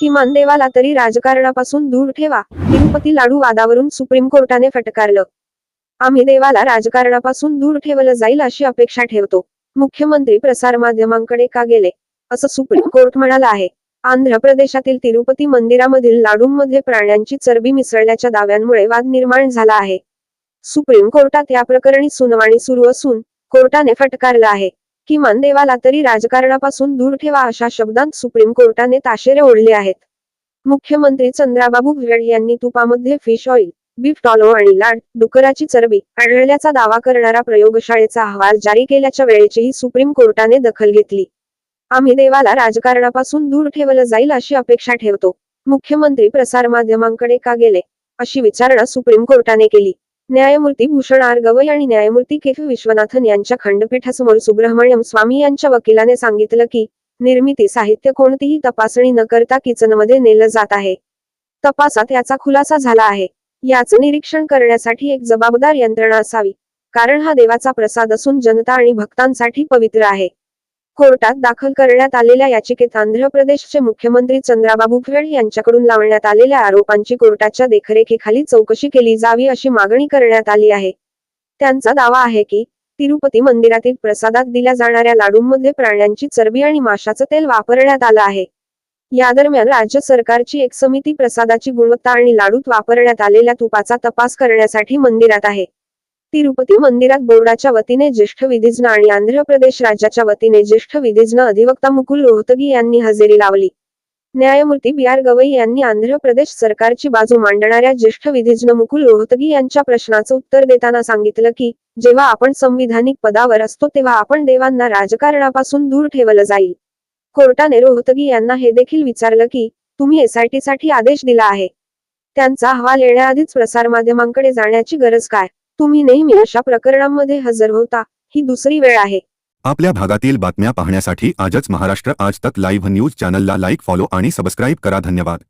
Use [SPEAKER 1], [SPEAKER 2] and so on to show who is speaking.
[SPEAKER 1] किमान देवाला तरी राजकारणापासून दूर ठेवा तिरुपती लाडू वादावरून सुप्रीम कोर्टाने फटकारलं. आम्ही देवाला राजकारणापासून दूर ठेवलं जाईल अशी अपेक्षा ठेवतो. मुख्यमंत्री प्रसारमाध्यमांकडे का गेले? असं सुप्रीम कोर्ट म्हणाला आहे. आंध्र प्रदेशातील तिरुपती मंदिरामधील लाडूंमध्ये प्राण्यांची चरबी मिसळल्याच्या दाव्यांमुळे वाद निर्माण झाला आहे. सुप्रीम कोर्टात या प्रकरणी सुनावणी सुरू असून कोर्टाने फटकारलं आहे. किमान देवाला तरी राजकारणापासून दूर ठेवा अशा शब्दांत सुप्रीम कोर्टाने ताशेरे ओढले आहेत. मुख्यमंत्री चंद्राबाबू भिरड यांनी तुपामध्ये फिश ऑइल बीफ टॉलो आणि लाड डुकराची चरबी आढळल्याचा दावा करणारा प्रयोगशाळेचा अहवाल जारी केल्याच्या वेळेचीही सुप्रीम कोर्टाने दखल घेतली. आम्ही देवाला राजकारणापासून दूर ठेवलं जाईल अशी अपेक्षा ठेवतो मुख्यमंत्री प्रसारमाध्यमांकडे का गेले अशी विचारणा सुप्रीम कोर्टाने केली. न्यायमूर्ती भूषण आर गवई आणि न्यायमूर्ती के विश्वनाथन यांच्या खंडपीठासमोर सुब्रह्मण्यम स्वामी यांच्या वकिलाने सांगितलं की निर्मिती साहित्य कोणतीही तपासणी न करता किचनमध्ये नेलं जात आहे. तपासात याचा खुलासा झाला आहे. याचं निरीक्षण करण्यासाठी एक जबाबदार यंत्रणा असावी कारण हा देवाचा प्रसाद असून जनता आणि भक्तांसाठी पवित्र आहे. कोर्टात दाखल करण्यात आलेल्या याचिकेत आंध्र प्रदेशचे मुख्यमंत्री चंद्राबाबू खेड यांच्याकडून लावण्यात आलेल्या आरोपांची कोर्टाच्या देखरेखीखाली चौकशी केली जावी अशी मागणी करण्यात आली आहे. त्यांचा दावा आहे की तिरुपती मंदिरातील प्रसादात दिल्या जाणाऱ्या लाडूंमध्ये प्राण्यांची चरबी आणि माशाचं तेल वापरण्यात आलं आहे. या दरम्यान राज्य सरकारची एक समिती प्रसादाची गुणवत्ता आणि लाडूत वापरण्यात आलेल्या तुपाचा तपास करण्यासाठी मंदिरात आहे. तिरुपती मंदिरात बोर्डाच्या वतीने ज्येष्ठ विधिज्ञ आणि आंध्र प्रदेश राज्याच्या वतीने ज्येष्ठ विधिज्ञ अधिवक्ता मुकुल रोहतगी यांनी हजेरी लावली. न्यायमूर्ती बी आर गवई यांनी आंध्र प्रदेश सरकारची बाजू मांडणाऱ्या ज्येष्ठ विधिज्ञ मुकुल रोहतगी यांच्या प्रश्नाचं उत्तर देताना सांगितलं की जेव्हा आपण संविधानिक पदावर असतो तेव्हा आपण देवांना राजकारणापासून दूर ठेवलं जाईल. कोर्टाने रोहतगी यांना हे देखील विचारलं की तुम्ही एसआयटी साठी आदेश दिला आहे. त्यांचा अहवाल येण्याआधीच प्रसारमाध्यमांकडे जाण्याची गरज काय? तुम्ही नेहमी अशा प्रकरणांमध्ये हजर होता ही दुसरी वेळ आहे.
[SPEAKER 2] आपल्या भागातील बातम्या पाहण्यासाठी आजच महाराष्ट्र आज तक लाईव्ह न्यूज चॅनलला लाईक फॉलो आणि सबस्क्राईब करा. धन्यवाद.